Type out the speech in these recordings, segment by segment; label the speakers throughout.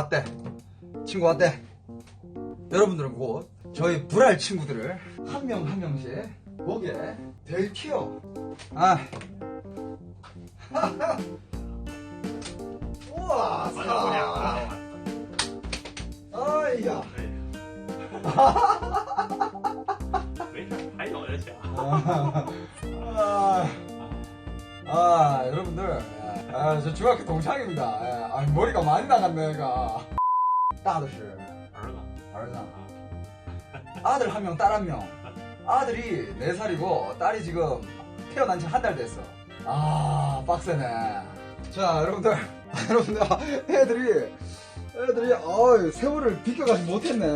Speaker 1: 왔대. 친구 왔대. 여러분들은 곧 저희 불알 친구들을 한 명 한 명씩 보게 될 키요. 아. 우와, 사. 아이야.
Speaker 2: 没事，还有就行。
Speaker 1: 아, 아, 여러분들, 아, 저 중학교 동창입니다. 아, 아, 머리가 많이 나갔네, 얘가. 大的是
Speaker 2: 儿子，
Speaker 1: 儿子. 아들 한 명, 딸 한 명. 아들이 4살이고, 딸이 지금 태어난 지 한 달 됐어. 아, 빡세네. 자, 여러분들, 아, 여러분들, 애들이, 애들이, 어이, 세월을 비껴가지 못했네.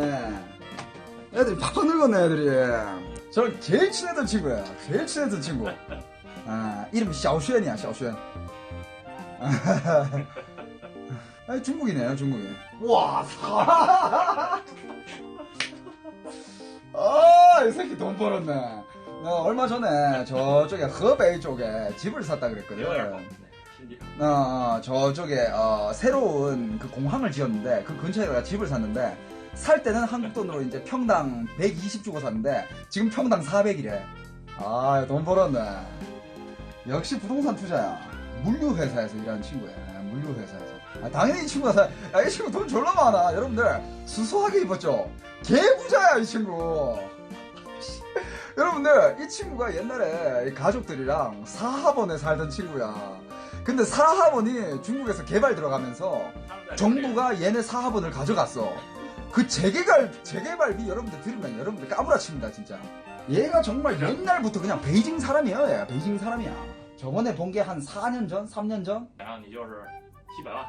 Speaker 1: 애들이 팍팍 늙었네, 애들이. 저는 제일 친했던 친구야. 제일 친했던 친구. 아, 이름 샤오xuan이야, 샤오xuan. 아, 중국이네요, 중국에. 와, 사. 아, 이 새끼 돈 벌었네. 나 얼마 전에 저쪽에 허베이 쪽에 집을 샀다 그랬거든.
Speaker 2: 어,
Speaker 1: 어, 저쪽에 어, 새로운 그 공항을 지었는데 그 근처에다가 집을 샀는데 살 때는 한국 돈으로 이제 평당 120 주고 샀는데 지금 평당 400이래. 아, 돈 벌었네. 역시 부동산 투자야. 물류 회사에서 일하는 친구야. 아, 물류 회사에서. 아, 당연히 이 친구가 사. 아, 이 친구 돈 졸라 많아. 여러분들 수수하게 입었죠. 개부자야 이 친구. 여러분들 이 친구가 옛날에 가족들이랑 사하원에 살던 친구야. 근데 사하원이 중국에서 개발 들어가면서 정부가 얘네 사하원을 가져갔어. 그 재개발 재개발비 여러분들 들으면 여러분들 까불아칩니다 진짜. 얘가 정말 옛날부터 그냥 베이징 사람이야. 베이징 사람이야. 저번에 본 게 한 4년 전, 3년 전.
Speaker 2: 然后你就是七百万，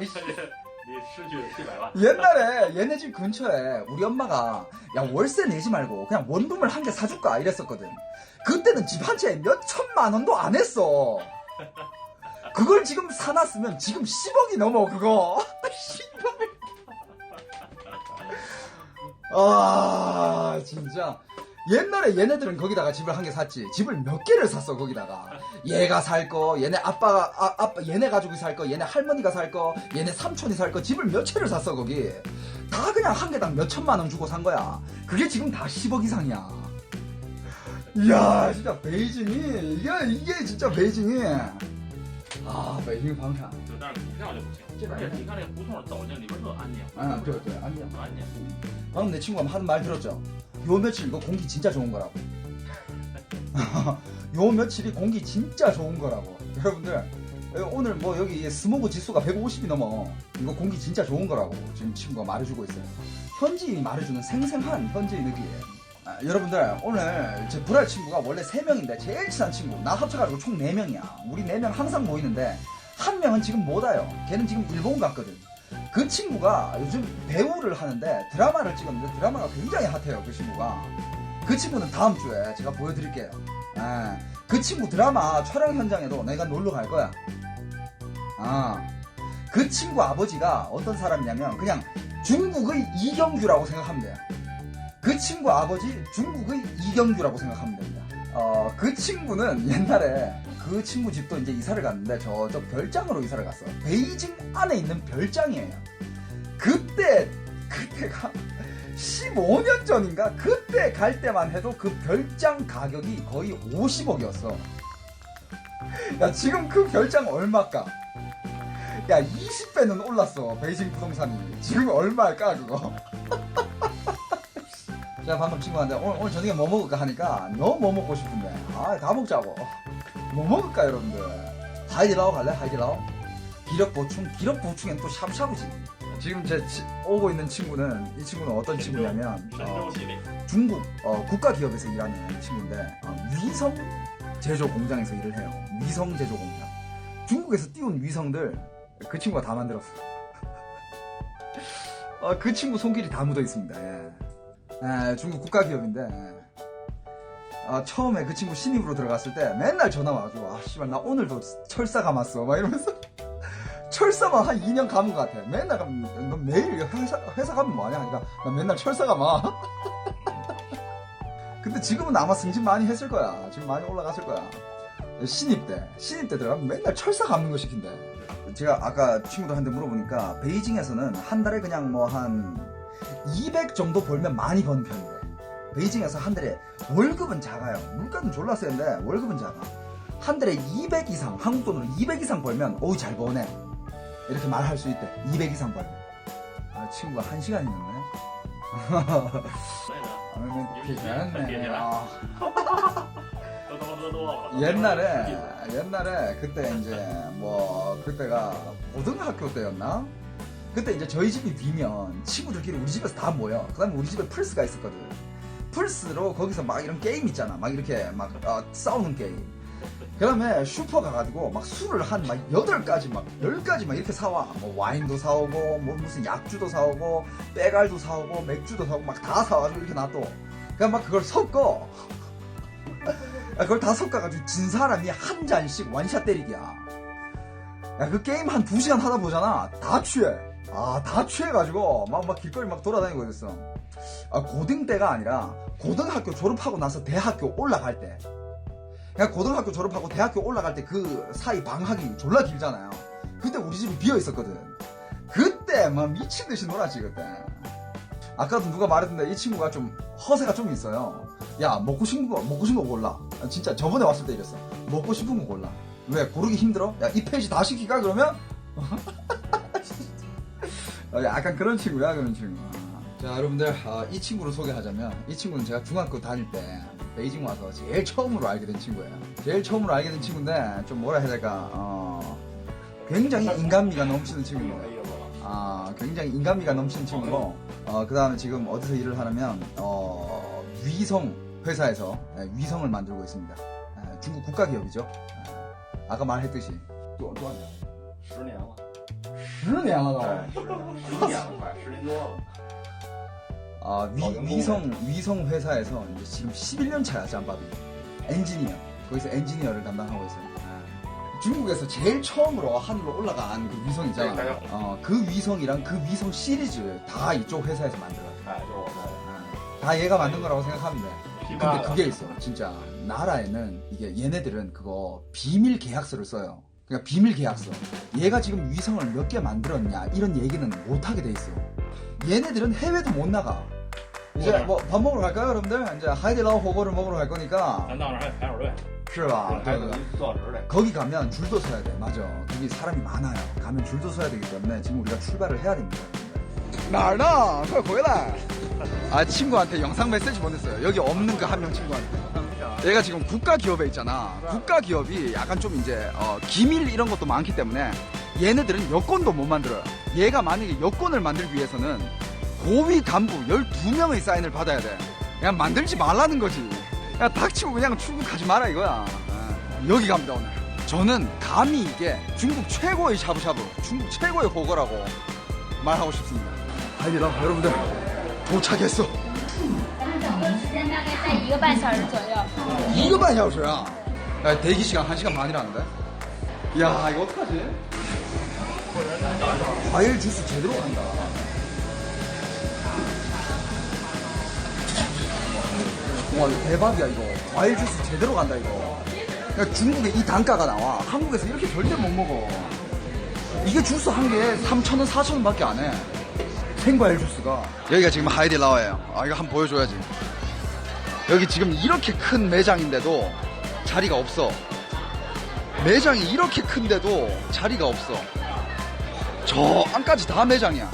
Speaker 2: 你失去七百万。
Speaker 1: 옛날에 얘네 집 근처에 우리 엄마가 야 월세 내지 말고 그냥 원룸을 한 개 사줄까 이랬었거든. 그때는 집 한 채에 몇 천만 원도 안 했어. 그걸 지금 사놨으면 지금 10억이 넘어 그거. 10억. 아 진짜 옛날에 얘네들은 거기다가 집을 한 개 샀지. 집을 몇 개를 샀어 거기다가. 얘가 살 거, 얘네 아빠가 아, 아빠 얘네 가족이 살 거, 얘네 할머니가 살 거, 얘네 삼촌이 살 거 집을 몇 채를 샀어 거기. 다 그냥 한 개당 몇 천만 원 주고 산 거야. 그게 지금 다 10억 이상이야. 이야 진짜 베이징이 이게 이게 진짜 베이징이 아 베이징 방산.
Speaker 2: 就但是股票就不行，而且你看这胡同走进里边特安静，
Speaker 1: 아, 네, 네, 안녕.
Speaker 2: 很安静。
Speaker 1: 방금 내 친구가 하는 말 들었죠? 요 며칠 이거 공기 진짜 좋은 거라고. 요 며칠이 공기 진짜 좋은 거라고. 여러분들, 오늘 뭐 여기 스모그 지수가 150이 넘어. 이거 공기 진짜 좋은 거라고. 지금 친구가 말해주고 있어요. 현지인이 말해주는 생생한 현지인 의기예요. 아, 여러분들, 오늘 제 불알 친구가 원래 3명인데 제일 친한 친구. 나 합쳐가지고 총 4명이야. 우리 4명 항상 모이는데, 한 명은 지금 못 와요. 걔는 지금 일본 갔거든. 그 친구가 요즘 배우를 하는데 드라마를 찍었는데 드라마가 굉장히 핫해요 그 친구가. 그 친구는 다음 주에 제가 보여드릴게요. 아, 그 친구 드라마 촬영 현장에도 내가 놀러 갈 거야. 아, 그 친구 아버지가 어떤 사람이냐면 그냥 중국의 이경규라고 생각하면 돼요. 그 친구 아버지 중국의 이경규라고 생각하면 됩니다. 어, 그 친구는 옛날에 그 친구 집도 이제 이사를 갔는데 저쪽 별장으로 이사를 갔어. 베이징 안에 있는 별장이에요. 그때 그때가 15년 전인가 그때 갈 때만 해도 그 별장 가격이 거의 50억이었어. 야 지금 그 별장 얼마일까? 야 20배는 올랐어 베이징 부동산이 지금 얼마일까 그거? 제가 방금 친구한테 오늘, 오늘 저녁에 뭐 먹을까 하니까 너무 뭐 먹고 싶은데 아 다 먹자고 뭐 먹을까 여러분들? 하이디라오 갈래? 하이디라오? 기력 보충? 기력 보충엔 또 샤브샤브지. 지금 제 치, 오고 있는 친구는 이 친구는 어떤 친구냐면 어, 중국 어, 국가 기업에서 일하는 친구인데 어, 위성 제조 공장에서 일을 해요. 위성 제조 공장. 중국에서 띄운 위성들 그 친구가 다 만들었어. 어, 그 친구 손길이 다 묻어 있습니다. 예. 예, 중국 국가 기업인데. 예. 예. 어, 처음에 그 친구 신입으로 들어갔을 때 맨날 전화 와가지고 아 씨발 나 오늘도 철사 감았어. 막 이러면서. 철사만 한 2년 감은 것 같아. 맨날 가면 너 매일 회사, 회사 가면 뭐하냐? 하니까 나 맨날 철사 감아. 근데 지금은 아마 승진 많이 했을 거야. 지금 많이 올라갔을 거야. 신입 때 신입 때 들어가면 맨날 철사 감는 거 시킨대. 제가 아까 친구들한테 물어보니까 베이징에서는 한 달에 그냥 뭐 한 200 정도 벌면 많이 버는 편이래. 베이징에서 한 달에 월급은 작아요. 물가는 졸라 센데 월급은 작아. 한 달에 200 이상, 한국 돈으로 200 이상 벌면 어우 잘 버네. 이렇게 말할 수 있대. 200 이상 벌면. 아, 친구가 한 시간이 넘네. 아, 옛날에 옛날에 그때 이제 뭐 그때가 고등학교 때였나? 그때 이제 저희 집이 비면 친구들끼리 우리 집에서 다 모여. 그다음에 우리 집에 플스가 있었거든. 플스로 거기서 막 이런 게임 있잖아. 막 이렇게 막 어, 싸우는 게임. 그다음에 슈퍼 가가지고 막 술을 한 막 여덟 가지 막 열 가지 막 이렇게 사와. 뭐 와인도 사오고 뭐 무슨 약주도 사오고 빼갈도 사오고 맥주도 사오고 막 다 사와가지고 이렇게 놔둬. 그냥 막 그걸 섞어. 야, 그걸 다 섞어가지고 진 사람이 한 잔씩 원샷 때리기야. 야, 그 게임 한 두 시간 하다 보잖아. 다 취해. 아, 다 취해가지고, 막, 막 길거리 막 돌아다니고 그랬어. 아, 고등 때가 아니라, 고등학교 졸업하고 나서 대학교 올라갈 때. 그냥 고등학교 졸업하고 대학교 올라갈 때 그 사이 방학이 졸라 길잖아요. 그때 우리 집이 비어 있었거든. 그때 막 미친 듯이 놀았지, 그때. 아까도 누가 말했는데 이 친구가 좀 허세가 좀 있어요. 야 먹고 싶은 거 먹고 싶은 거 골라. 아, 진짜 저번에 왔을 때 이랬어. 먹고 싶은 거 골라. 왜 고르기 힘들어? 야 이 페이지 다 시킬까 그러면? 어, 약간 그런 친구야 그런 친구. 자 여러분들 어, 이 친구를 소개하자면 이 친구는 제가 중학교 다닐 때 베이징 와서 제일 처음으로 알게 된 친구예요. 제일 처음으로 알게 된 친구인데 좀 뭐라 해야 될까? 어, 굉장히 인간미가 넘치는 친구입니다. 아, 굉장히 인간미가 넘치는 친구고, 어, 그 다음에 지금 어디서 일을 하냐면, 어, 위성 회사에서 예, 위성을 만들고 있습니다. 예, 중국 국가기업이죠. 예, 아까 말했듯이. 또, 또 하냐?
Speaker 2: 十年了，
Speaker 1: 10년 了
Speaker 2: 哎，十十年了，快十年多了。
Speaker 1: 아, 위,
Speaker 2: 어,
Speaker 1: 위성 위성 회사에서 이제 지금 11년 차야 잠바비 엔지니어 거기서 엔지니어를 담당하고 있어요. 중국에서 제일 처음으로 하늘로 올라간 그 위성이잖아. 어, 그 위성이랑 그 위성 시리즈 다 이쪽 회사에서 만들어요.
Speaker 2: 아, 저거.
Speaker 1: 아, 다 얘가 만든 거라고 생각하면 돼. 근데 그게 있어. 진짜 나라에는 이게 얘네들은 그거 비밀 계약서를 써요. 그러니까 비밀 계약서. 얘가 지금 위성을 몇 개 만들었냐 이런 얘기는 못 하게 돼 있어. 얘네들은 해외도 못 나가. 이제
Speaker 2: 오늘.
Speaker 1: 뭐 밥 먹으러 갈까요, 여러분들? 이제 하이디라오 호거를 먹으러 갈 거니까.
Speaker 2: 咱到那儿还有排会儿队，
Speaker 1: 是吧?
Speaker 2: 还有一个多小时嘞。
Speaker 1: 거기 가면 줄도 서야 돼. 맞아. 거기 사람이 많아요. 가면 줄도 서야 되기 때문에 지금 우리가 출발을 해야 됩니다. 나나,快回来. 아 친구한테 영상 메시지 보냈어요. 여기 없는 그 한 명 친구한테. 얘가 지금 국가 기업에 있잖아. 국가 기업이 약간 좀 이제 어, 기밀 이런 것도 많기 때문에 얘네들은 여권도 못 만들어요. 얘가 만약에 여권을 만들기 위해서는 고위 간부 12명의 사인을 받아야 돼. 그냥 만들지 말라는 거지. 야, 닥치고 그냥 출국하지 마라 이거야. 아, 여기 갑니다, 오늘. 저는 감히 이게 중국 최고의 샤브샤브, 중국 최고의 호거라고 말하고 싶습니다. 하이디라 여러분들 도착했어.
Speaker 3: 时间大概在一个半小时左右。
Speaker 1: 이거 반小时야. 야, 대기 시간 1시간 반이라는데? 야, 이거 어떡하지? 과일 주스 제대로 간다. 와, 이거 대박이야, 이거. 과일 주스 제대로 간다, 이거. 야, 중국에 이 단가가 나와. 한국에서 이렇게 절대 못 먹어. 이게 주스 한 개에 3,000원, 4,000원 밖에 안 해. 생과일 주스가. 여기가 지금 하이디라오예요. 아, 이거 한번 보여줘야지. 여기 지금 이렇게 큰 매장인데도 자리가 없어. 매장이 이렇게 큰데도 자리가 없어. 저 안까지 다 매장이야.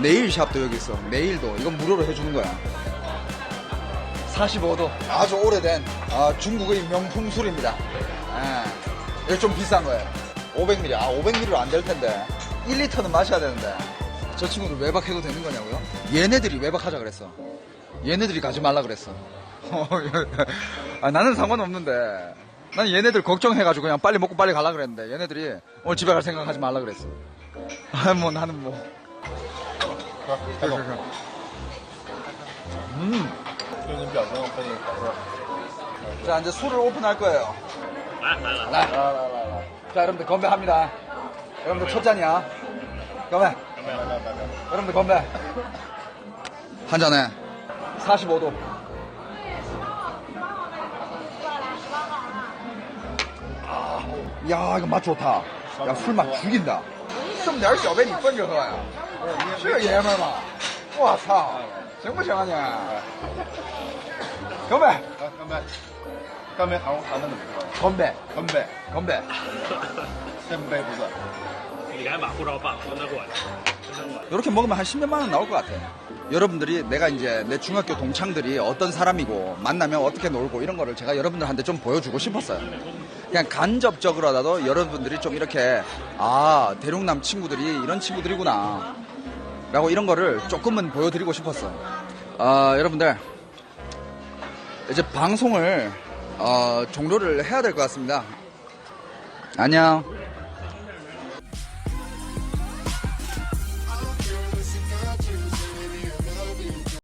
Speaker 1: 네일 샵도 여기 있어. 네일도 이건 무료로 해주는 거야. 45도 아주 오래된 아, 중국의 명품 술입니다. 예. 이거 좀 비싼 거예요. 500ml. 아 500ml로 안 될 텐데 1리터는 마셔야 되는데 저 친구들 외박해도 되는 거냐고요? 얘네들이 외박하자 그랬어. 얘네들이 가지 말라 그랬어. 아, 나는 상관없는데. 난 얘네들 걱정해가지고 그냥 빨리 먹고 빨리 가려 그랬는데 얘네들이 오늘 집에 갈 생각하지 말라 그랬어. 아, 뭐 나는 뭐. 그 래, 그래, 그래. 음.
Speaker 2: 就你表情和你考试。
Speaker 1: 자, 이제 술을 오픈할 거예요.
Speaker 2: 来来来
Speaker 1: 라, 라, 라, 라, 라. 자, 여러분들 건배합니다. 여러분들 첫 잔이야. 건배. 여러분들 건배. 한 잔에 45도. 아, 야, 이거 맛 좋다. 야 술 맛 죽인다 这么点小杯你奔着喝呀是爷们儿吗我操行不行啊你 干杯
Speaker 4: 干杯！干杯！韩国韩文怎么说？
Speaker 1: 干杯
Speaker 4: 干杯！
Speaker 1: 干杯
Speaker 4: 先杯不算。
Speaker 2: 你赶紧把护照办了，跟他过去，跟他过去。
Speaker 1: 이렇게 먹으면 한 10몇만 원 나올 것 같아. 여러분들이 내가 이제 내 중학교 동창들이 어떤 사람이고 만나면 어떻게 놀고 이런 거를 제가 여러분들한테 좀 보여주고 싶었어요. 그냥 간접적으로라도 여러분들이 좀 이렇게 아 대륙남 친구들이 이런 친구들이구나 라고 이런 거를 조금은 보여드리고 싶었어. 아 여러분들 이제 방송을 어, 종료를 해야 될 것 같습니다. 안녕.